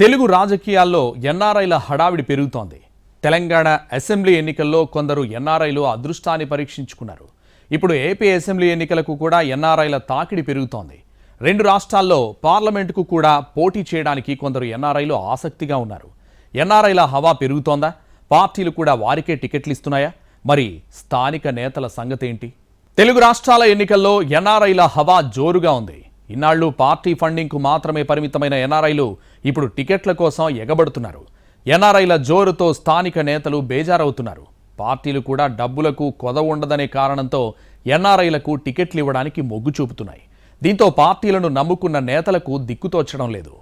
తెలుగు రాజకీయాల్లో ఎన్ఆర్ఐల హడావిడి పెరుగుతోంది. తెలంగాణ అసెంబ్లీ ఎన్నికల్లో కొందరు ఎన్ఆర్ఐలు అదృష్టాన్ని పరీక్షించుకున్నారు. ఇప్పుడు ఏపీ అసెంబ్లీ ఎన్నికలకు కూడా ఎన్ఆర్ఐల తాకిడి పెరుగుతోంది. రెండు రాష్ట్రాల్లో పార్లమెంటుకు కూడా పోటీ చేయడానికి కొందరు ఎన్ఆర్ఐలు ఆసక్తిగా ఉన్నారు. ఎన్ఆర్ఐల హవా పెరుగుతోందా? పార్టీలు కూడా వారికే టికెట్లు ఇస్తున్నాయా మరి స్థానిక నేతల సంగతేంటి? తెలుగు రాష్ట్రాల ఎన్నికల్లో ఎన్ఆర్ఐల హవా జోరుగా ఉంది. ఇన్నాళ్ళు పార్టీ ఫండింగ్కు మాత్రమే పరిమితమైన ఎన్ఆర్ఐలు ఇప్పుడు టికెట్ల కోసం ఎగబడుతున్నారు. ఎన్ఆర్ఐల జోరుతో స్థానిక నేతలు బేజారవుతున్నారు. పార్టీలు కూడా డబ్బులకు కొదవ ఉండదనే కారణంతో ఎన్ఆర్ఐలకు టికెట్లు ఇవ్వడానికి మొగ్గు చూపుతున్నాయి. దీంతో పార్టీలను నమ్ముకున్న నేతలకు దిక్కుతోచడం లేదు.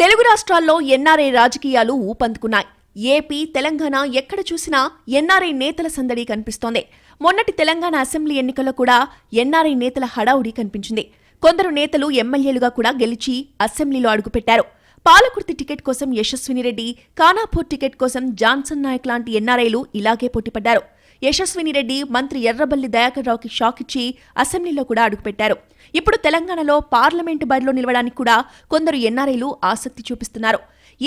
తెలుగు రాష్ట్రాల్లో ఎన్ఆర్ఐ రాజకీయాలు ఊపందుకున్నాయి. ఏపీ తెలంగాణ ఎక్కడ చూసినా ఎన్ఆర్ఐ నేతల సందడి కనిపిస్తోంది. మొన్నటి తెలంగాణ అసెంబ్లీ ఎన్నికల్లో కూడా ఎన్ఆర్ఐ నేతల హడావుడి కనిపించింది. కొందరు నేతలు ఎమ్మెల్యేలుగా కూడా గెలిచి అసెంబ్లీలో అడుగుపెట్టారు. పాలకుర్తి టికెట్ కోసం యశస్విని రెడ్డి కానాపూర్ టికెట్ కోసం జాన్సన్ నాయక్ లాంటి ఎన్ఆర్ఐలు ఇలాగే పోటీపడ్డారు. యశస్విని రెడ్డి మంత్రి ఎర్రబల్లి దయాకర్ రావుకి షాక్ ఇచ్చి అసెంబ్లీలో కూడా అడుగుపెట్టారు. ఇప్పుడు తెలంగాణలో పార్లమెంటు బరిలో నిలవడానికి కూడా కొందరు ఎన్ఆర్ఐలు ఆసక్తి చూపిస్తున్నారు.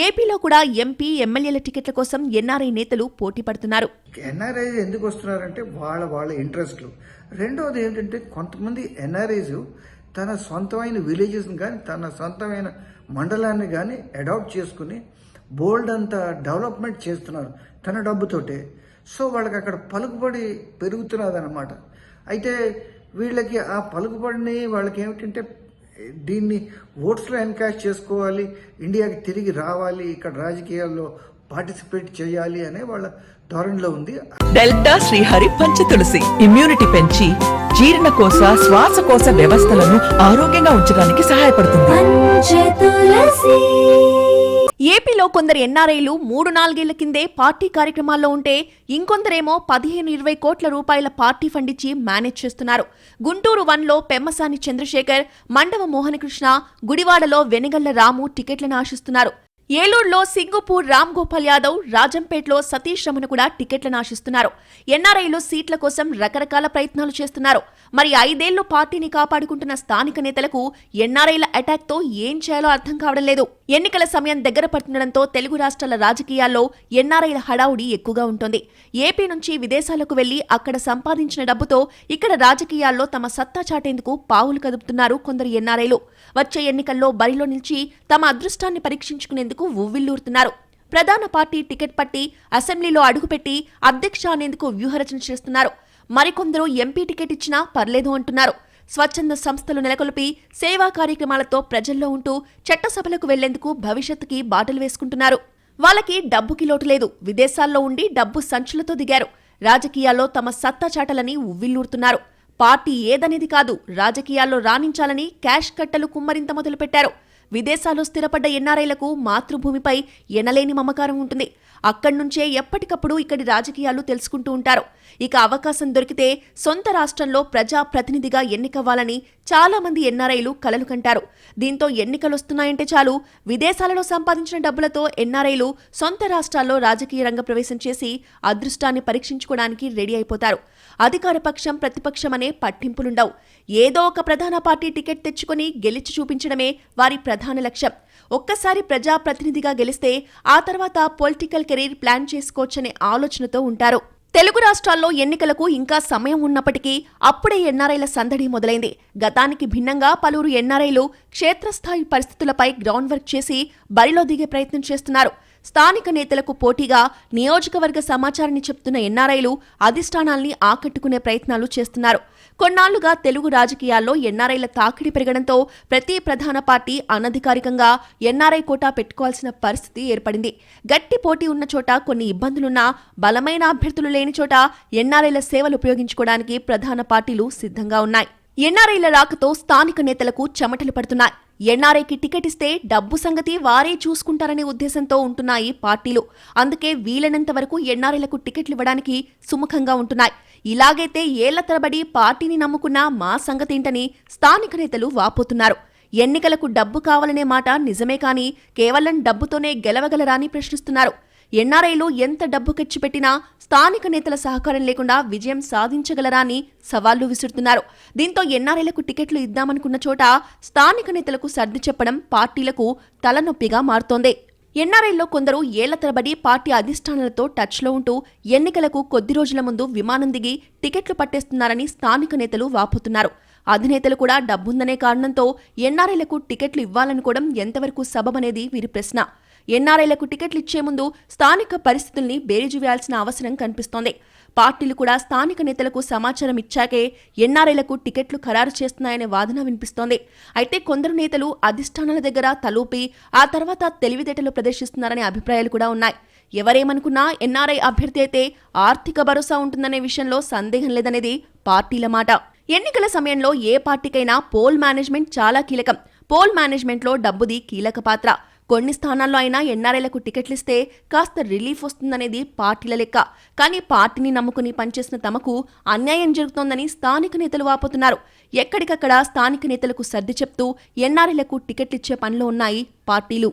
ఏపీలో కూడా ఎంపీ ఎమ్మెల్యేల టికెట్ల కోసం ఎన్ఆర్ఐ నేతలు పోటీ పడుతున్నారు. ఎన్ఆర్ఐ ఎందుకు వస్తున్నారంటే వాళ్ళ వాళ్ళ ఇంట్రెస్ట్లు. రెండోది ఏంటంటే కొంతమంది ఎన్ఆర్ఐస్ తన సొంతమైన విలేజెస్ని కానీ తన సొంతమైన మండలాన్ని కానీ అడాప్ట్ చేసుకుని బోల్డ్ అంత డెవలప్మెంట్ చేస్తున్నారు తన డబ్బుతోటే. సో వాళ్ళకి అక్కడ పలుకుబడి పెరుగుతున్నది అనమాట అయితే వీళ్ళకి ఆ పలుకుబడిని వాళ్ళకి ఏమిటంటే దీన్ని ఓట్స్లో ఎన్కాష్ చేసుకోవాలి ఇండియాకి తిరిగి రావాలి ఇక్కడ రాజకీయాల్లో పార్టిసిపేట్ చేయాలి అనే వాళ్ళ ధోరణిలో ఉంది. డెల్టా శ్రీహరి పంచ తులసి. ఇమ్యూనిటీ పెంచి జీర్ణకోశ శ్వాసకోశ వ్యవస్థలను ఆరోగ్యంగా ఉంచడానికి సహాయపడుతుంది. ఏపీలో కొందరు ఎన్ఆర్ఐలు మూడు నాలుగేళ్ళ కిందే పార్టీ కార్యక్రమాల్లో ఉంటే ఇంకొందరేమో పదిహేను ఇరవై కోట్ల రూపాయల పార్టీ ఫండ్ ఇచ్చి మేనేజ్ చేస్తున్నారు. గుంటూరు వన్లో పెమ్మసాని చంద్రశేఖర్ మండవ మోహనకృష్ణ గుడివాడలో వెనగళ్ళ రాము టికెట్లను ఆశిస్తున్నారు. ఏలూరులో సింగపూర్ రామ్ గోపాల్ యాదవ్ రాజంపేటలో సతీష్ రమణ కూడా టికెట్లను ఆశిస్తున్నారు. ఎన్ఆర్ఐలు సీట్ల కోసం రకరకాల ప్రయత్నాలు చేస్తున్నారు. మరి ఐదేళ్ళు పార్టీని కాపాడుకుంటున్న స్థానిక నేతలకు ఎన్ఆర్ఐల అటాక్తో ఏం చేయాలో అర్థం కావడం లేదు. ఎన్నికల సమయం దగ్గర పడుతుండటంతో తెలుగు రాష్ట్రాల రాజకీయాల్లో ఎన్ఆర్ఐల హడావుడి ఎక్కువగా ఉంటుంది. ఏపీ నుంచి విదేశాలకు వెళ్ళి అక్కడ సంపాదించిన డబ్బుతో ఇక్కడ రాజకీయాల్లో తమ సత్తా చాటేందుకు పావులు కదుపుతున్నారు కొందరు ఎన్ఆర్ఐలు. వచ్చే ఎన్నికల్లో బరిలో నిలిచి తమ అదృష్టాన్ని పరీక్షించుకునేందుకు ఉవ్విల్లూరుతున్నారు ప్రధాన పార్టీ టికెట్ పట్టి అసెంబ్లీలో అడుగుపెట్టి అధ్యక్ష అనేందుకు వ్యూహరచన చేస్తున్నారు. మరికొందరు ఎంపీ టికెట్ ఇచ్చినా పర్లేదు అంటున్నారు. స్వచ్ఛంద సంస్థలు నెలకొల్పి సేవా కార్యక్రమాలతో ప్రజల్లో ఉంటూ చట్టసభలకు వెళ్ళేందుకు భవిష్యత్తుకి బాటలు వేసుకుంటున్నారు. వాళ్ళకి డబ్బుకి లోటు లేదు. విదేశాల్లో ఉండి డబ్బు సంచులతో దిగారు. రాజకీయాల్లో తమ సత్తా చాటలని ఉవ్విల్లూరుతున్నారు పార్టీ ఏదనేది కాదు రాజకీయాల్లో రాణించాలని క్యాష్ కట్టలు కుమ్మరింత మొదలుపెట్టారు. విదేశాల్లో స్థిరపడ్డ ఎన్ఆర్ఐలకు మాతృభూమిపై ఎనలేని మమకారం ఉంటుంది. అక్కడి నుంచే ఎప్పటికప్పుడు ఇక్కడి రాజకీయాలు తెలుసుకుంటూ ఉంటారు. ఇక అవకాశం దొరికితే సొంత రాష్ట్రంలో ప్రజా ప్రతినిధిగా ఎన్నికవ్వాలని చాలామంది ఎన్ఆర్ఐలు కలలు కంటారు. దీంతో ఎన్నికలొస్తున్నాయంటే చాలు విదేశాలలో సంపాదించిన డబ్బులతో ఎన్ఆర్ఐలు సొంత రాష్ట్రాల్లో రాజకీయ రంగ ప్రవేశం చేసి అదృష్టాన్ని పరీక్షించుకోవడానికి రెడీ అయిపోతారు. అధికార పక్షం ప్రతిపక్షం అనే పట్టింపులుండవు. ఏదో ఒక ప్రధాన పార్టీ టికెట్ తెచ్చుకొని గెలిచి చూపించడమే వారి ప్రధాన లక్ష్యం. ఒక్కసారి ప్రజాప్రతినిధిగా గెలిస్తే ఆ తర్వాత పొలిటికల్ కెరీర్ ప్లాన్ చేసుకోవచ్చనే ఆలోచనతో ఉంటారు. తెలుగు రాష్ట్రాల్లో ఎన్నికలకు ఇంకా సమయం ఉన్నప్పటికీ అప్పుడే ఎన్ఆర్ఐల సందడి మొదలైంది. గతానికి భిన్నంగా పలువురు ఎన్ఆర్ఐలు క్షేత్రస్థాయి పరిస్థితులపై గ్రౌండ్ వర్క్ చేసి బరిలో దిగే ప్రయత్నం చేస్తున్నారు. స్థానిక నేతలకు పోటీగా నియోజకవర్గ సమాచారాన్ని చెప్తున్న ఎన్ఆర్ఐలు అధిష్టానాల్ని ఆకట్టుకునే ప్రయత్నాలు చేస్తున్నారు. కొన్నాళ్ళుగా తెలుగు రాజకీయాల్లో ఎన్ఆర్ఐల తాకిడి పెరగడంతో ప్రతి ప్రధాన పార్టీ అనధికారికంగా ఎన్ఆర్ఐ కోటా పెట్టుకోవాల్సిన పరిస్థితి ఏర్పడింది. గట్టి పోటీ ఉన్న చోట కొన్ని ఇబ్బందులున్నా బలమైన అభ్యర్థులు లేని చోట ఎన్ఆర్ఐల సేవలు ఉపయోగించుకోవడానికి ప్రధాన పార్టీలు సిద్ధంగా ఉన్నాయి. ఎన్ఆర్ఐల రాకతో స్థానిక నేతలకు చెమటలు పడుతున్నాయి. ఎన్ఆర్ఐకి టికెట్ ఇస్తే డబ్బు సంగతి వారే చూసుకుంటారనే ఉద్దేశంతో ఉంటున్నాయి పార్టీలు. అందుకే వీలైనంత వరకు ఎన్ఆర్ఐలకు టికెట్లు ఇవ్వడానికి సుముఖంగా ఉంటున్నాయి. ఇలాగైతే ఏళ్ళ తరబడి పార్టీని నమ్ముకున్న మా సంగతేంటని స్థానిక నేతలు వాపోతున్నారు. ఎన్నికలకు డబ్బు కావాలనే మాట నిజమే కానీ కేవలం డబ్బుతోనే గెలవగలరా అని ప్రశ్నిస్తున్నారు. ఎన్ఆర్ఐలు ఎంత డబ్బు ఖర్చు పెట్టినా స్థానిక నేతల సహకారం లేకుండా విజయం సాధించగలరా అని సవాళ్ళు విసురుతున్నారు. దీంతో ఎన్ఆర్ఐలకు టికెట్లు ఇద్దామనుకున్న చోట స్థానిక నేతలకు సర్ది చెప్పడం పార్టీలకు తలనొప్పిగా మారుతోంది. ఎన్ఆర్ఐల్లో కొందరు ఏళ్ళ తరబడి పార్టీ అధిష్టానాలతో టచ్లో ఉంటూ ఎన్నికలకు కొద్ది రోజుల ముందు విమానం దిగి టికెట్లు పట్టేస్తున్నారని స్థానిక నేతలు వాపోతున్నారు. అధినేతలు కూడా డబ్బుందనే కారణంతో ఎన్ఆర్ఐలకు టికెట్లు ఇవ్వాలనుకోవడం ఎంతవరకు సబబనేది వీరి ప్రశ్న. ఎన్ఆర్ఐలకు టికెట్లు ఇచ్చే ముందు స్థానిక పరిస్థితుల్ని బేరీజు వేయాల్సిన అవసరం కనిపిస్తోంది. పార్టీలు కూడా స్థానిక నేతలకు సమాచారం ఇచ్చాకే ఎన్ఆర్ఐలకు టికెట్లు ఖరారు చేస్తున్నాయనే వాదన వినిపిస్తోంది. అయితే కొందరు నేతలు అధిష్టానాల దగ్గర తలూపి ఆ తర్వాత తెలివితేటలు ప్రదర్శిస్తున్నారనే అభిప్రాయాలు కూడా ఉన్నాయి. ఎవరేమనుకున్నా ఎన్ఆర్ఐ అభ్యర్థి అయితే ఆర్థిక భరోసా ఉంటుందనే విషయంలో సందేహం లేదనేది పార్టీల మాట. ఎన్నికల సమయంలో ఏ పార్టీకైనా పోల్ మేనేజ్మెంట్ చాలా కీలకం. పోల్ మేనేజ్మెంట్లో డబ్బుది కీలక పాత్ర. కొన్ని స్థానాల్లో అయినా ఎన్ఆర్ఐలకు టికెట్లిస్తే కాస్త రిలీఫ్ వస్తుందనేది పార్టీల లెక్క. కానీ పార్టీని నమ్ముకుని పనిచేసిన తమకు అన్యాయం జరుగుతోందని స్థానిక నేతలు వాపోతున్నారు. ఎక్కడికక్కడ స్థానిక నేతలకు సర్ది చెప్తూ ఎన్ఆర్ఐలకు టికెట్లిచ్చే పనిలో ఉన్నాయి పార్టీలు.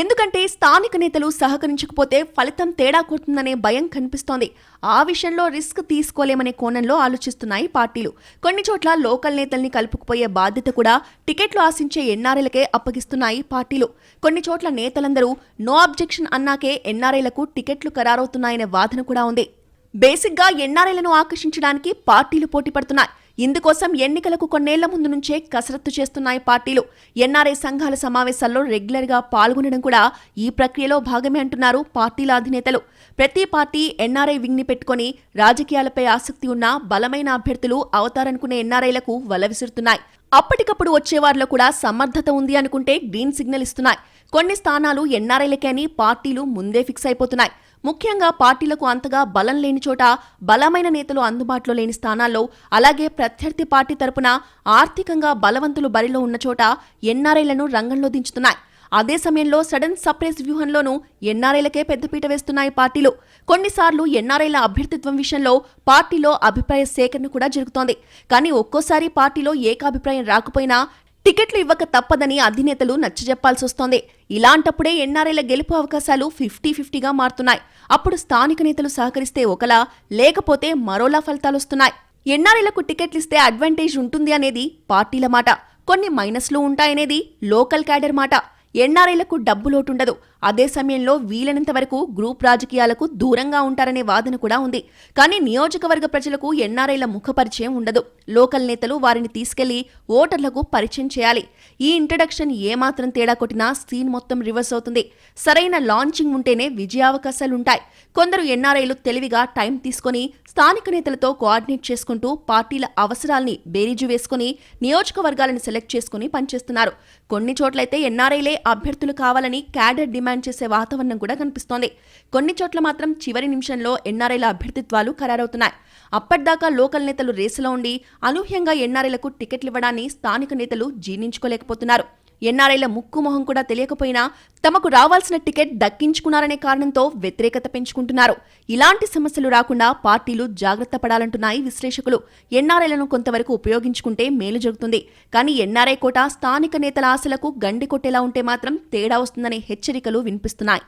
ఎందుకంటే స్థానిక నేతలు సహకరించకపోతే ఫలితం తేడా కొడుతుందనే భయం కనిపిస్తోంది. ఆ విషయంలో రిస్క్ తీసుకోలేమనే కోణంలో ఆలోచిస్తున్నాయి పార్టీలు. కొన్ని చోట్ల లోకల్ నేతల్ని కలుపుకుపోయే బాధ్యత కూడా టికెట్లు ఆశించే ఎన్ఆర్ఐలకే అప్పగిస్తున్నాయి పార్టీలు. కొన్ని చోట్ల నేతలందరూ నో అబ్జెక్షన్ అన్నాకే ఎన్ఆర్ఐలకు టికెట్లు ఖరారవుతున్నాయనే వాదన కూడా ఉంది. బేసిక్గా ఎన్ఆర్ఐలను ఆకర్షించడానికి పార్టీలు పోటీ పడుతున్నాయి. ఇందుకోసం ఎన్నికలకు కొన్నేళ్ళ ముందు నుంచే కసరత్తు చేస్తున్నాయి పార్టీలు. ఎన్ఆర్ఐ సంఘాల సమావేశాల్లో రెగ్యులర్గా పాల్గొనడం కూడా ఈ ప్రక్రియలో భాగమే అంటున్నారు పార్టీల అధినేతలు. ప్రతి పార్టీ ఎన్ఆర్ఐ వింగ్ని పెట్టుకొని రాజకీయాలపై ఆసక్తి ఉన్న బలమైన అభ్యర్థులు అవతారనుకునే ఎన్ఆర్ఐలకు వల విసురుతున్నాయి. అప్పటికప్పుడు వచ్చేవారిలో కూడా సమర్థత ఉంది అనుకుంటే గ్రీన్ సిగ్నల్ ఇస్తున్నాయి. కొన్ని స్థానాలు ఎన్ఆర్ఐలకే అని పార్టీలు ముందే ఫిక్స్ అయిపోతున్నాయి. ముఖ్యంగా పార్టీలకు అంతగా బలం లేని చోట బలమైన నేతలు అందుబాటులో లేని స్థానాల్లో అలాగే ప్రత్యర్థి పార్టీ తరపున ఆర్థికంగా బలవంతులు బరిలో ఉన్న చోట ఎన్ఆర్ఐలను రంగంలో దించుతున్నాయి. అదే సమయంలో సడన్ సప్రెస్ వ్యూహంలోనూ ఎన్ఆర్ఐలకే పెద్దపీట వేస్తున్నాయి పార్టీలు. కొన్నిసార్లు ఎన్ఆర్ఐల అభ్యర్థిత్వం విషయంలో పార్టీలో అభిప్రాయ సేకరణ కూడా జరుగుతోంది. కానీ ఒక్కోసారి పార్టీలో ఏకాభిప్రాయం రాకపోయినా టికెట్లు ఇవ్వక తప్పదని అధినేతలు నచ్చజెప్పాల్సి వస్తోంది. ఇలాంటప్పుడే ఎన్ఆర్ఐల గెలుపు అవకాశాలు ఫిఫ్టీ ఫిఫ్టీగా మారుతున్నాయి. అప్పుడు స్థానిక నేతలు సహకరిస్తే ఒకలా లేకపోతే మరోలా ఫలితాలొస్తున్నాయి ఎన్ఆర్ఐలకు టికెట్లిస్తే అడ్వాంటేజ్ ఉంటుంది అనేది పార్టీల మాట. కొన్ని మైనస్లు ఉంటాయనేది లోకల్ క్యాడర్ మాట. ఎన్ఆర్ఐలకు డబ్బు లోటుండదు. అదే సమయంలో వీలైనంత వరకు గ్రూప్ రాజకీయాలకు దూరంగా ఉంటారనే వాదన కూడా ఉంది. కానీ నియోజకవర్గ ప్రజలకు ఎన్ఆర్ఐల ముఖపరిచయం ఉండదు. లోకల్ నేతలు వారిని తీసుకెళ్ళి ఓటర్లకు పరిచయం చేయాలి. ఈ ఇంట్రడక్షన్ ఏమాత్రం తేడా కొట్టినా సీన్ మొత్తం రివర్స్ అవుతుంది. సరైన లాంచింగ్ ఉంటేనే విజయావకాశాలుంటాయి కొందరు ఎన్ఆర్ఐలు తెలివిగా టైం తీసుకొని స్థానిక నేతలతో కోఆర్డినేట్ చేసుకుంటూ పార్టీల అవసరాల్ని బేరీజు వేసుకుని నియోజకవర్గాలను సెలెక్ట్ చేసుకుని పనిచేస్తున్నారు. కొన్ని చోట్లయితే ఎన్ఆర్ఐలే అభ్యర్థులు కావాలని క్యాడర్ డిమాండ్ చేసే వాతావరణం కూడా కనిపిస్తోంది. కొన్ని చోట్ల మాత్రం చివరి నిమిషంలో ఎన్ఆర్ఐల అభ్యర్థిత్వాలు ఖరారవుతున్నాయి. అప్పటిదాకా లోకల్ నేతలు రేసులో ఉండి అనూహ్యంగా ఎన్ఆర్ఐలకు టికెట్లు ఇవ్వడాన్ని స్థానిక నేతలు జీర్ణించుకోలేకపోతున్నారు. ఎన్ఆర్ఐల ముక్కు మొహం కూడా తెలియకపోయినా తమకు రావాల్సిన టికెట్ దక్కించుకున్నారనే కారణంతో వ్యతిరేకత పెంచుకుంటున్నారు. ఇలాంటి సమస్యలు రాకుండా పార్టీలు జాగ్రత్త పడాలంటున్నాయి విశ్లేషకులు. ఎన్ఆర్ఐలను కొంతవరకు ఉపయోగించుకుంటే మేలు జరుగుతుంది. కానీ ఎన్ఆర్ఐ కోట స్థానిక నేతల ఆశలకు గండి కొట్టేలా ఉంటే మాత్రం తేడా వస్తుందనే హెచ్చరికలు వినిపిస్తున్నాయి.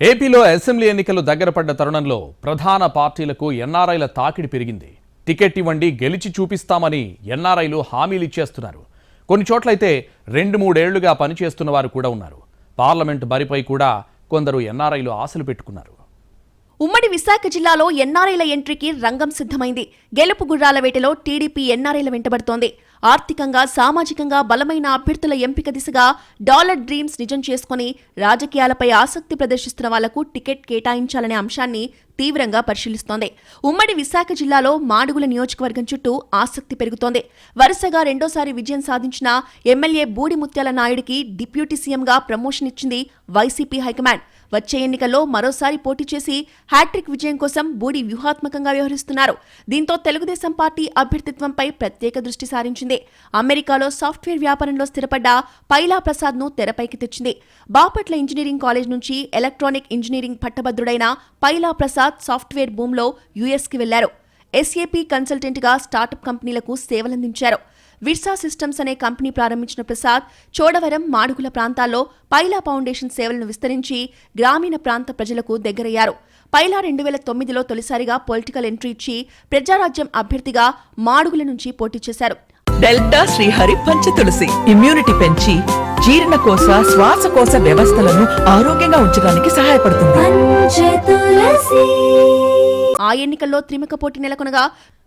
ఏపీలో అసెంబ్లీ ఎన్నికలు దగ్గర పడ్డ తరుణంలో ప్రధాన పార్టీలకు ఎన్ఆర్ఐల తాకిడి పెరిగింది. టికెట్ ఇవ్వండి గెలిచి చూపిస్తామని ఎన్ఆర్ఐలు హామీలు ఇచ్చేస్తున్నారు. కొన్ని చోట్లయితే రెండు మూడేళ్ళుగా పనిచేస్తున్న వారు కూడా ఉన్నారు. పార్లమెంట్ బరిపై కూడా కొందరు ఎన్ఆర్ఐలు ఆశలు పెట్టుకున్నారు. ఉమ్మడి విశాఖ జిల్లాలో ఎన్ఆర్ఐల ఎంట్రీకి రంగం సిద్ధమైంది. గెలుపు గుర్రాల వేటలో టీడీపీ ఎన్ఆర్ఐల వెంటబడుతోంది. ఆర్థికంగా సామాజికంగా బలమైన అభ్యర్థుల ఎంపిక దిశగా డాలర్ డ్రీమ్స్ నిజం చేసుకుని రాజకీయాలపై ఆసక్తి ప్రదర్శిస్తున్న వాళ్ళకు టికెట్ కేటాయించాలనే అంశాన్ని తీవ్రంగా పరిశీలిస్తోంది. ఉమ్మడి విశాఖ జిల్లాలో మాడుగుల నియోజకవర్గం చుట్టూ ఆసక్తి పెరుగుతోంది. వరుసగా రెండోసారి విజయం సాధించిన ఎమ్మెల్యే బూడి ముత్యాల నాయుడికి డిప్యూటీ సీఎంగా ప్రమోషన్ ఇచ్చింది వైసీపీ హైకమాండ్. వచ్చే ఎన్నికల్లో మరోసారి పోటీ చేసి హ్యాట్రిక్ విజయం కోసం బూడి వ్యూహాత్మకంగా వ్యవహరిస్తున్నారు. దీంతో తెలుగుదేశం పార్టీ అభ్యర్థిత్వంపై ప్రత్యేక దృష్టి సారించింది. అమెరికాలో సాఫ్ట్వేర్ వ్యాపారంలో స్థిరపడ్డ పైలా ప్రసాద్ను తెరపైకి తెచ్చింది. బాపట్ల ఇంజనీరింగ్ కాలేజ్ నుంచి ఎలక్ట్రానిక్ ఇంజనీరింగ్ పట్టభద్రుడైన పైలా ప్రసాద్ సాఫ్ట్వేర్ భూమ్లో యుఎస్కి వెళ్ళారు. ఎస్ఏపీ కన్సల్టెంట్గా స్టార్టప్ కంపెనీలకు సేవలందించారు. విర్సా సిస్టమ్స్ అనే కంపెనీ ప్రారంభించిన ప్రసాద్ చోడవరం మాడుగుల ప్రాంతాల్లో పైలా ఫౌండేషన్ సేవలను విస్తరించి గ్రామీణ ప్రాంత ప్రజలకు దగ్గరయ్యారు. పైలా రెండు వేల తొమ్మిదిలో తొలిసారిగా పొలిటికల్ ఎంట్రీ ఇచ్చి ప్రజారాజ్యం అభ్యర్థిగా మాడుగుల నుంచి పోటీ చేశారు. డెల్టా శ్రీహరి పంచతులసి ఇమ్యూనిటీ పెంచి జీర్ణకోశ శ్వాసకోశ వ్యవస్థలను ఆరోగ్యంగా ఉంచడానికి సహాయపడుతుంది. ఆ ఎన్నికల్లో త్రిముఖ పోటీ నెలకొనగా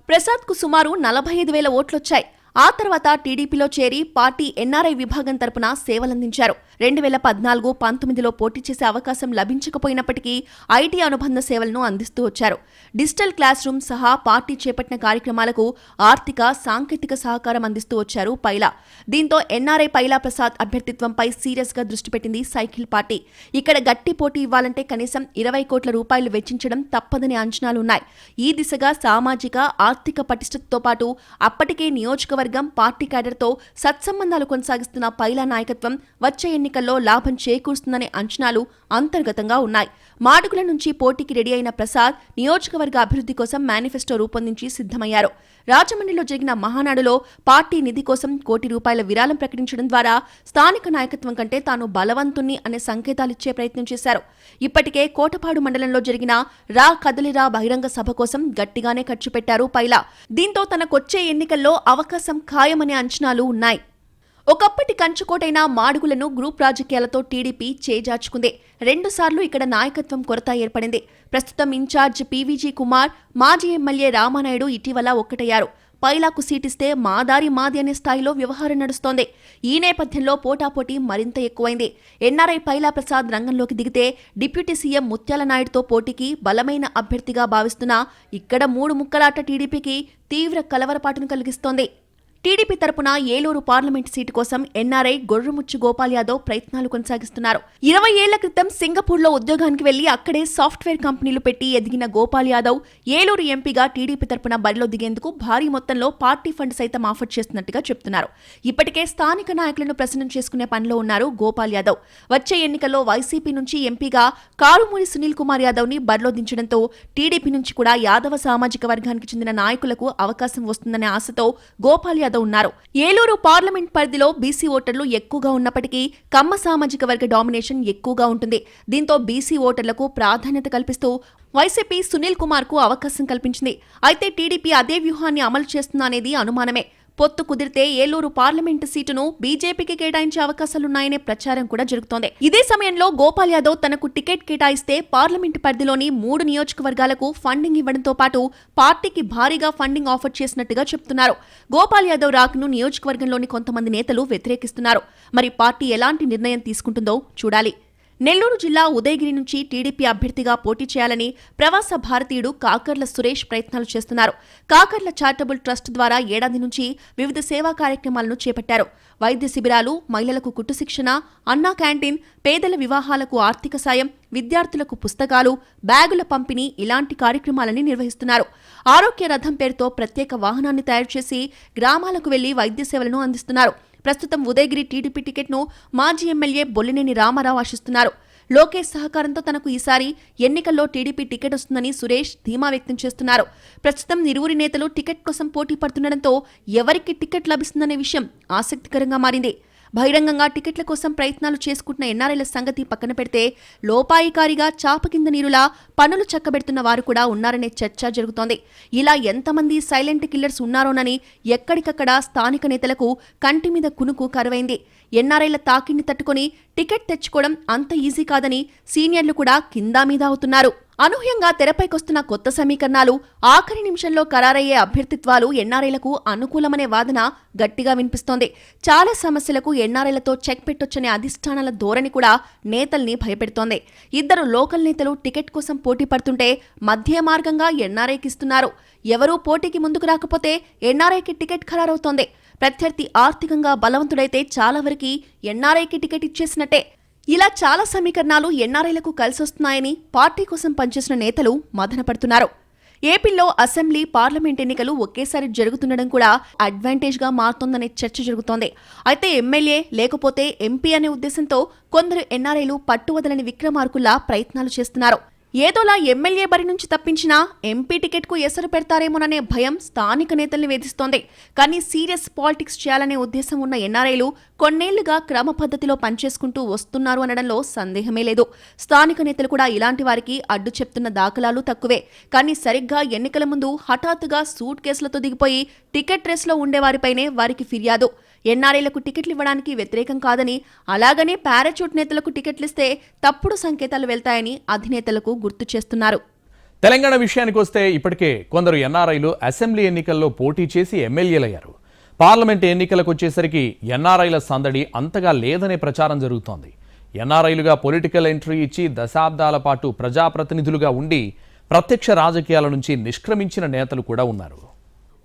ప్రసాద్కు సుమారు నలభై ఐదు వేల ఓట్లొచ్చాయి. ఆ తర్వాత టీడీపీలో చేరి పార్టీ ఎన్ఆర్ఐ విభాగం తరపున సేవలందించారు. రెండు వేల పద్నాలుగు పంతొమ్మిదిలో పోటీ చేసే అవకాశం లభించకపోయినప్పటికీ ఐటీ అనుబంధ సేవలను అందిస్తూ వచ్చారు. డిజిటల్ క్లాస్ రూమ్ సహా పార్టీ చేపట్టిన కార్యక్రమాలకు ఆర్థిక సాంకేతిక సహకారం అందిస్తూ వచ్చారు పైలా. దీంతో ఎన్ఆర్ఐ పైలా ప్రసాద్ అభ్యర్థిత్వంపై సీరియస్గా దృష్టి పెట్టింది సైకిల్ పార్టీ. ఇక్కడ గట్టి పోటీ ఇవ్వాలంటే కనీసం ఇరవై కోట్ల రూపాయలు వెచ్చించడం తప్పదని అంచనాలున్నాయి. ఈ దిశగా సామాజిక ఆర్థిక పటిష్టతతో పాటు అప్పటికే నియోజకవర్గం పార్టీ క్యాడర్తో సత్సంబంధాలు కొనసాగిస్తున్న పైలా నాయకత్వం వచ్చే ఎన్నికల్లో లాభం చేకూరుస్తుందనే అంచనాలు అంతర్గతంగా ఉన్నాయి. మాడుగుల నుంచి పోటీకి రెడీ అయిన ప్రసాద్ నియోజకవర్గ అభివృద్ధి కోసం మేనిఫెస్టో రూపొందించి సిద్ధమయ్యారు. రాజమండ్రిలో జరిగిన మహానాడులో పార్టీ నిధి కోసం కోటి రూపాయల విరాళం ప్రకటించడం ద్వారా స్థానిక నాయకత్వం కంటే తాను బలవంతుణ్ణి అనే సంకేతాలిచ్చే ప్రయత్నం చేశారు. ఇప్పటికే కోటపాడు మండలంలో జరిగిన రా కదలిరా బహిరంగ సభ కోసం గట్టిగానే ఖర్చు పెట్టారు పైలా. దీంతో తనకొచ్చే ఎన్నికల్లో అవకాశం ఖాయమనే అంచనాలు ఉన్నాయి. ఒకప్పటి కంచుకోటైన మాడుగులను గ్రూప్ రాజకీయాలతో టీడీపీ చేజార్చుకుంది. రెండుసార్లు ఇక్కడ నాయకత్వం కొరత ఏర్పడింది. ప్రస్తుతం ఇన్ఛార్జ్ పీవీజీ కుమార్ మాజీ ఎమ్మెల్యే రామానాయుడు ఇటీవల ఒక్కటయ్యారు. పైలాకు సీటిస్తే మాదారి మాది అనే స్థాయిలో వ్యవహారం నడుస్తోంది. ఈ నేపథ్యంలో పోటాపోటీ మరింత ఎక్కువైంది. ఎన్ఆర్ఐ పైలా ప్రసాద్ రంగంలోకి దిగితే డిప్యూటీ సీఎం ముత్యాల నాయుడుతో పోటీకి బలమైన అభ్యర్థిగా భావిస్తున్న ఇక్కడ మూడు ముక్కలాట టీడీపీకి తీవ్ర కలవరపాటును కలిగిస్తోంది. టీడీపీ తరపున ఏలూరు పార్లమెంట్ సీటు కోసం ఎన్ఆర్ఐ గొర్రెముచ్చు గోపాల్ యాదవ్ ప్రయత్నాలు కొనసాగిస్తున్నారు. ఇరవై ఏళ్ళ క్రితం సింగపూర్లో ఉద్యోగానికి వెళ్ళి అక్కడే సాఫ్ట్వేర్ కంపెనీలు పెట్టి ఎదిగిన గోపాల్ యాదవ్ ఏలూరు ఎంపీగా టీడీపీ తరపున బరిలో దిగేందుకు భారీ మొత్తంలో పార్టీ ఫండ్ సైతం ఆఫర్ చేస్తున్నట్టుగా చెప్తున్నారు. ఇప్పటికే స్థానిక నాయకులను ప్రసన్నం చేసుకునే పనిలో ఉన్నారు గోపాల్ యాదవ్. వచ్చే ఎన్నికల్లో వైసీపీ నుంచి ఎంపీగా కారుమూరి సునీల్ కుమార్ యాదవ్ని బరిలో దించడంతో టీడీపీ నుంచి కూడా యాదవ సామాజిక వర్గానికి చెందిన నాయకులకు అవకాశం వస్తుందనే ఆశతో గోపాల్ యాదవ్ ఉన్నారు. ఏలూరు పార్లమెంట్ పరిధిలో బీసీ ఓటర్లు ఎక్కువగా ఉన్నప్పటికీ కమ్మ సామాజిక వర్గ డామినేషన్ ఎక్కువగా ఉంటుంది. దీంతో బీసీ ఓటర్లకు ప్రాధాన్యత కల్పిస్తూ వైసీపీ సునీల్ కుమార్కు అవకాశం కల్పించింది. అయితే టీడీపీ అదే వ్యూహాన్ని అమలు చేస్తుందనేది అనుమానమే. పొత్తు కుదిరితే ఏలూరు పార్లమెంటు సీటును బీజేపీకి కేటాయించే అవకాశాలున్నాయనే ప్రచారం కూడా జరుగుతోంది. ఇదే సమయంలో గోపాల్ యాదవ్ తనకు టికెట్ కేటాయిస్తే పార్లమెంటు పరిధిలోని మూడు నియోజకవర్గాలకు ఫండింగ్ ఇవ్వడంతో పాటు పార్టీకి భారీగా ఫండింగ్ ఆఫర్ చేసినట్టుగా చెప్తున్నారు. గోపాల్ యాదవ్ రాక్ను నియోజకవర్గంలోని కొంతమంది నేతలు వ్యతిరేకిస్తున్నారు. మరి పార్టీ ఎలాంటి నిర్ణయం తీసుకుంటుందో చూడాలి. నెల్లూరు జిల్లా ఉదయగిరి నుంచి టీడీపీ అభ్యర్థిగా పోటీ చేయాలని ప్రవాస భారతీయుడు కాకర్ల సురేష్ ప్రయత్నాలు చేస్తున్నారు. కాకర్ల చారిటబుల్ ట్రస్ట్ ద్వారా ఏడాది నుంచి వివిధ సేవా కార్యక్రమాలను చేపట్టారు. వైద్య శిబిరాలు మహిళలకు కుట్టు శిక్షణ అన్నా క్యాంటీన్ పేదల వివాహాలకు ఆర్థిక సాయం విద్యార్థులకు పుస్తకాలు బ్యాగుల పంపిణీ ఇలాంటి కార్యక్రమాలని నిర్వహిస్తున్నారు. ఆరోగ్య రథం పేరుతో ప్రత్యేక వాహనాన్ని తయారు చేసి గ్రామాలకు వెళ్ళి వైద్య సేవలను అందిస్తున్నారు. ప్రస్తుతం ఉదయగిరి టీడీపీ టికెట్ను మాజీ ఎమ్మెల్యే బొల్లినేని రామారావు ఆశిస్తున్నారు. లోకేష్ సహకారంతో తనకు ఈసారి ఎన్నికల్లో టీడీపీ టికెట్ వస్తుందని సురేష్ ధీమా వ్యక్తం చేస్తున్నారు. ప్రస్తుతం ఇరువురి నేతలు టికెట్ కోసం పోటీ పడుతుండటంతో ఎవరికి టికెట్ లభిస్తుందనే విషయం ఆసక్తికరంగా మారింది. బహిరంగంగా టికెట్ల కోసం ప్రయత్నాలు చేసుకుంటున్న ఎన్ఆర్ఐల సంగతి పక్కన పెడితే లోపాయికారిగా చాప కింద నీరులా పనులు చక్కబెడుతున్న వారు కూడా ఉన్నారనే చర్చ జరుగుతోంది. ఇలా ఎంతమంది సైలెంట్ కిల్లర్స్ ఉన్నారోనని ఎక్కడికక్కడ స్థానిక నేతలకు కంటి మీద కునుకు కరువైంది. ఎన్ఆర్ఐల తాకిడిని తట్టుకొని టికెట్ తెచ్చుకోవడం అంత ఈజీ కాదని సీనియర్లు కూడా కిందా మీద అవుతున్నారు. అనూహ్యంగా తెరపైకొస్తున్న కొత్త సమీకరణాలు ఆఖరి నిమిషంలో ఖరారయ్యే అభ్యర్థిత్వాలు ఎన్ఆర్ఐలకు అనుకూలమనే వాదన గట్టిగా వినిపిస్తోంది. చాలా సమస్యలకు ఎన్ఆర్ఐలతో చెక్ పెట్టొచ్చనే అధిష్టానాల ధోరణి కూడా నేతల్ని భయపెడుతోంది. ఇద్దరు లోకల్ నేతలు టికెట్ కోసం పోటీ పడుతుంటే మధ్య మార్గంగా ఎన్ఆర్ఐకి ఇస్తున్నారు ఎవరూ పోటీకి ముందుకు రాకపోతే ఎన్ఆర్ఐకి టికెట్ ఖరారవుతోంది. ప్రత్యర్థి ఆర్థికంగా బలవంతుడైతే చాలా వరకు ఎన్ఆర్ఐకి టికెట్ ఇచ్చేసినట్టే. ఇలా చాలా సమీకరణాలు ఎన్ఆర్ఐలకు కలిసొస్తున్నాయని పార్టీ కోసం పనిచేసిన నేతలు మదనపడుతున్నారు ఏపీలో అసెంబ్లీ పార్లమెంట్ ఎన్నికలు ఒకేసారి జరుగుతుండడం కూడా అడ్వాంటేజ్గా మారుతోందనే చర్చ జరుగుతోంది. అయితే ఎమ్మెల్యే లేకపోతే ఎంపీ అనే ఉద్దేశంతో కొందరు ఎన్ఆర్ఐలు పట్టువదలని విక్రమార్కుల్లా ప్రయత్నాలు చేస్తున్నారు. ఏదోలా ఎమ్మెల్యే బరి నుంచి తప్పించినా ఎంపీ టికెట్కు ఎసరు పెడతారేమోననే భయం స్థానిక నేతల్ని వేధిస్తోంది. కానీ సీరియస్ పాలిటిక్స్ చేయాలనే ఉద్దేశం ఉన్న ఎన్ఆర్ఐలు కొన్నేళ్ళుగా క్రమ పద్ధతిలో పనిచేసుకుంటూ వస్తున్నారు అనడంలో సందేహమే లేదు. స్థానిక నేతలు కూడా ఇలాంటి వారికి అడ్డు చెప్తున్న దాఖలాలు తక్కువే. కానీ సరిగ్గా ఎన్నికల ముందు హఠాత్తుగా సూట్ కేసులతో దిగిపోయి టికెట్ రేస్లో ఉండేవారిపైనే వారికి ఫిర్యాదు. ఎన్ఆర్ఐలకు టికెట్లు ఇవ్వడానికి వ్యతిరేకం కాదని అలాగనే పారాచూట్ నేతలకు టికెట్లిస్తే తప్పుడు సంకేతాలు వెళ్తాయని అధినేతలకు గుర్తు చేస్తున్నారు. తెలంగాణ విషయానికి వస్తే ఇప్పటికే కొందరు ఎన్ఆర్ఐలు అసెంబ్లీ ఎన్నికల్లో పోటీ చేసి ఎమ్మెల్యేలయ్యారు. పార్లమెంట్ ఎన్నికలకు వచ్చేసరికి ఎన్ఆర్ఐల సందడి అంతగా లేదనే ప్రచారం జరుగుతోంది. ఎన్ఆర్ఐలుగా పొలిటికల్ ఎంట్రీ ఇచ్చి దశాబ్దాల పాటు ప్రజాప్రతినిధులుగా ఉండి ప్రత్యక్ష రాజకీయాల నుంచి నిష్క్రమించిన నేతలు కూడా ఉన్నారు.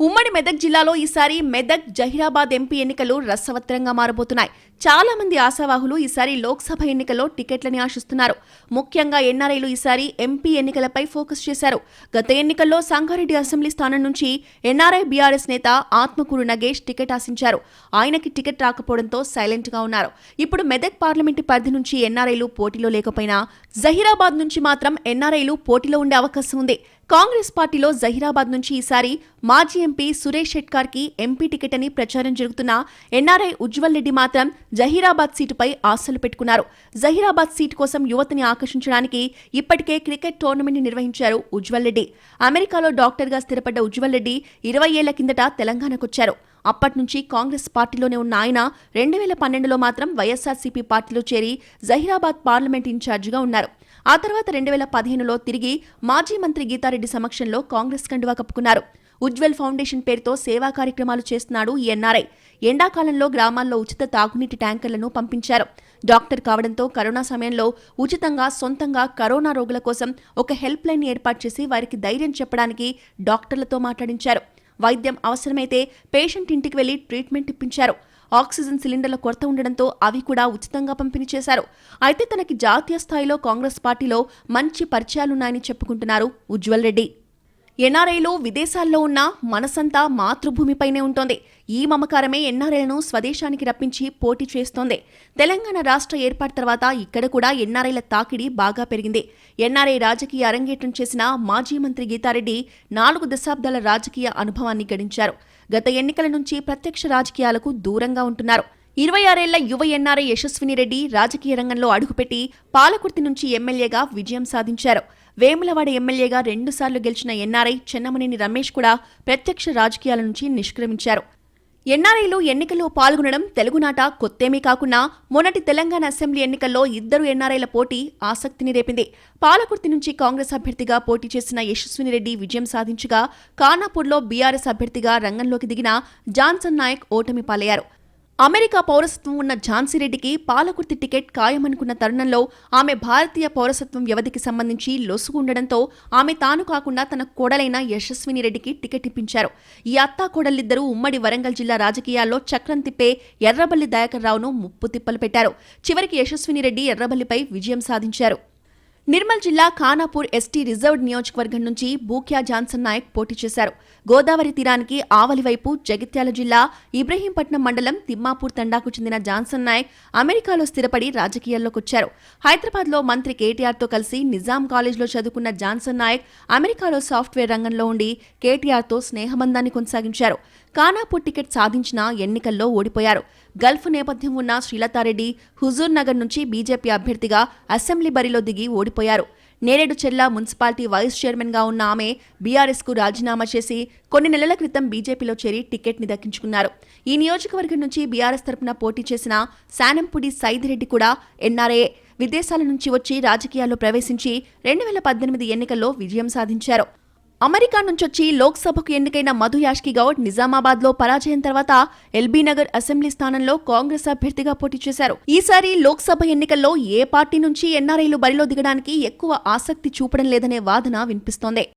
ఉమ్మడి మెదక్ జిల్లాలో ఈసారి మెదక్ జహీరాబాద్ ఎంపీ ఎన్నికలు రసవత్రంగా మారబోతున్నాయి. చాలా మంది ఆశావాహులు ఈసారి లోక్సభ ఎన్నికల్లో టికెట్లని ఆశిస్తున్నారు. ముఖ్యంగా ఎన్ఆర్ఐలు ఈసారి ఎంపీ ఎన్నికలపై ఫోకస్ చేశారు. గత ఎన్నికల్లో సంగారెడ్డి అసెంబ్లీ స్థానం నుంచి ఎన్ఆర్ఐ బీఆర్ఎస్ నేత ఆత్మకూరు నగేష్ టికెట్ ఆశించారు. ఆయనకి టికెట్ రాకపోవడంతో సైలెంట్గా ఉన్నారు. ఇప్పుడు మెదక్ పార్లమెంటు పరిధి నుంచి ఎన్ఆర్ఐలు పోటీలో లేకపోయినా జహీరాబాద్ నుంచి మాత్రం ఎన్ఆర్ఐలు పోటీలో ఉండే అవకాశం ఉంది. కాంగ్రెస్ పార్టీలో జహీరాబాద్ నుంచి ఈసారి మాజీ ఎంపీ సురేష్ షెట్కార్కి ఎంపీ టికెట్ అని ప్రచారం జరుగుతున్న ఎన్ఆర్ఐ ఉజ్వల్ రెడ్డి మాత్రం జహీరాబాద్ సీటుపై ఆశలు పెట్టుకున్నారు. జహీరాబాద్ సీటు కోసం యువతని ఆకర్షించడానికి ఇప్పటికే క్రికెట్ టోర్నమెంట్ నిర్వహించారు ఉజ్వల్ రెడ్డి. అమెరికాలో డాక్టర్గా స్థిరపడ్డ ఉజ్వల్ రెడ్డి ఇరవై ఏళ్ళ కిందట తెలంగాణకొచ్చారు అప్పటి నుంచి కాంగ్రెస్ పార్టీలోనే ఉన్న ఆయన రెండు వేల పన్నెండులో మాత్రం వైఎస్ఆర్సీపీ పార్టీలో చేరి జహీరాబాద్ పార్లమెంట్ ఇన్ఛార్జిగా ఉన్నారు. ఆ తర్వాత రెండు వేల పదిహేనులో తిరిగి మాజీ మంత్రి గీతారెడ్డి సమక్షంలో కాంగ్రెస్ కండువా కప్పుకున్నారు. ఉజ్వల్ ఫౌండేషన్ పేరుతో సేవా కార్యక్రమాలు చేస్తున్నాడు ఈ ఎన్ఆర్ఐ ఎండాకాలంలో గ్రామాల్లో ఉచిత తాగునీటి ట్యాంకర్లను పంపించారు. డాక్టర్ కావడంతో కరోనా సమయంలో ఉచితంగా సొంతంగా కరోనా రోగుల కోసం ఒక హెల్ప్ లైన్ ఏర్పాటు చేసి వారికి ధైర్యం చెప్పడానికి డాక్టర్లతో మాట్లాడించారు. వైద్యం అవసరమైతే పేషెంట్ ఇంటికి వెళ్ళి ట్రీట్మెంట్ ఇప్పించారు. ఆక్సిజన్ సిలిండర్ల కొరత ఉండడంతో అవి కూడా ఉచితంగా పంపిణీ చేశారు. అయితే తనకి జాతీయ స్థాయిలో కాంగ్రెస్ పార్టీలో మంచి పరిచయాలున్నాయని చెప్పుకుంటున్నారు ఉజ్వల్ రెడ్డి. ఎన్ఆర్ఐలో విదేశాల్లో ఉన్న మనసంతా మాతృభూమిపైనే ఉంటోంది. ఈ మమకారమే ఎన్ఆర్ఐలను స్వదేశానికి రప్పించి పోటీ చేస్తోంది. తెలంగాణ రాష్ట్ర ఏర్పాటు తర్వాత ఇక్కడ కూడా ఎన్ఆర్ఐల తాకిడి బాగా పెరిగింది. ఎన్ఆర్ఐ రాజకీయ అరంగేట్రం చేసిన మాజీ మంత్రి గీతారెడ్డి నాలుగు దశాబ్దాల రాజకీయ అనుభవాన్ని గడించారు. గత ఎన్నికల నుంచి ప్రత్యక్ష రాజకీయాలకు దూరంగా ఉంటున్నారు. ఇరవై ఆరేళ్ళ యువ ఎన్ఆర్ఐ యశస్విని రెడ్డి రాజకీయ రంగంలో అడుగుపెట్టి పాలకుర్తి నుంచి ఎమ్మెల్యేగా విజయం సాధించారు. వేములవాడ ఎమ్మెల్యేగా రెండుసార్లు గెలిచిన ఎన్ఆర్ఐ చెన్నమనేని రమేష్ కూడా ప్రత్యక్ష రాజకీయాల నుంచి నిష్క్రమించారు. ఎన్ఆర్ఐలు ఎన్నికల్లో పాల్గొనడం తెలుగునాట కొత్తేమీ కాకున్నా మొన్నటి తెలంగాణ అసెంబ్లీ ఎన్నికల్లో ఇద్దరు ఎన్ఆర్ఐల పోటీ ఆసక్తిని రేపింది. పాలకుర్తి నుంచి కాంగ్రెస్ అభ్యర్థిగా పోటీ చేసిన యశస్విని రెడ్డి విజయం సాధించగా ఖానాపూర్లో బీఆర్ఎస్ అభ్యర్థిగా రంగంలోకి దిగిన జాన్సన్ నాయక్ ఓటమి పాలయ్యారు. అమెరికా పౌరసత్వం ఉన్న ఝాన్సీ రెడ్డికి పాలకుర్తి టికెట్ ఖాయమనుకున్న తరుణంలో ఆమె భారతీయ పౌరసత్వం వ్యవధికి సంబంధించి లొసుగు ఉండడంతో ఆమె తాను కాకుండా తన కోడలైన యశస్విని రెడ్డికి టికెట్ ఇప్పించారు. ఈ అత్తా కోడలిద్దరూ ఉమ్మడి వరంగల్ జిల్లా రాజకీయాల్లో చక్రం తిప్పే ఎర్రబల్లి దయాకర్ రావును ముప్పు తిప్పలు పెట్టారు. చివరికి యశస్విని రెడ్డి ఎర్రబల్లిపై విజయం సాధించారు. నిర్మల్ జిల్లా ఖానాపూర్ ఎస్టీ రిజర్వ్డ్ నియోజకవర్గం నుంచి బూక్యా జాన్సన్ నాయక్ పోటీ చేశారు. గోదావరి తీరానికి ఆవలి వైపు జగిత్యాల జిల్లా ఇబ్రహీంపట్నం మండలం తిమ్మాపూర్ తండాకు చెందిన జాన్సన్ నాయక్ అమెరికాలో స్థిరపడి రాజకీయాల్లోకొచ్చారు హైదరాబాద్లో మంత్రి కేటీఆర్తో కలిసి నిజాం కాలేజ్లో చదువుకున్న జాన్సన్ నాయక్ అమెరికాలో సాఫ్ట్వేర్ రంగంలో ఉండి కేటీఆర్తో స్నేహబంధాన్ని కొనసాగించారు. కానాపూర్ టికెట్ సాధించిన ఎన్నికల్లో ఓడిపోయారు. గల్ఫ్ నేపథ్యం ఉన్న శ్రీలతారెడ్డి హుజూర్ నగర్ నుంచి బీజేపీ అభ్యర్థిగా అసెంబ్లీ బరిలో దిగి ఓడిపోయారు. నేరేడు చెల్ల మున్సిపాలిటీ వైస్ చైర్మన్గా ఉన్న ఆమె బీఆర్ఎస్కు రాజీనామా చేసి కొన్ని నెలల క్రితం బీజేపీలో చేరి టికెట్ని దక్కించుకున్నారు. ఈ నియోజకవర్గం నుంచి బీఆర్ఎస్ తరపున పోటీ చేసిన శానంపుడి సైదిరెడ్డి కూడా ఎన్ఆర్ఏ విదేశాల నుంచి వచ్చి రాజకీయాల్లో ప్రవేశించి రెండు వేల పద్దెనిమిది ఎన్నికల్లో విజయం సాధించారు. అమెరికా నుంచొచ్చి లోక్సభకు ఎన్నికైన మధు యాష్కి గౌడ్ నిజామాబాద్లో పరాజయం తర్వాత ఎల్బీ నగర్ అసెంబ్లీ స్థానంలో కాంగ్రెస్ అభ్యర్థిగా పోటీ చేశారు. ఈసారి లోక్సభ ఎన్నికల్లో ఏ పార్టీ నుంచి ఎన్ఆర్ఐలు బరిలో దిగడానికి ఎక్కువ ఆసక్తి చూపడం లేదనే వాదన వినిపిస్తోంది.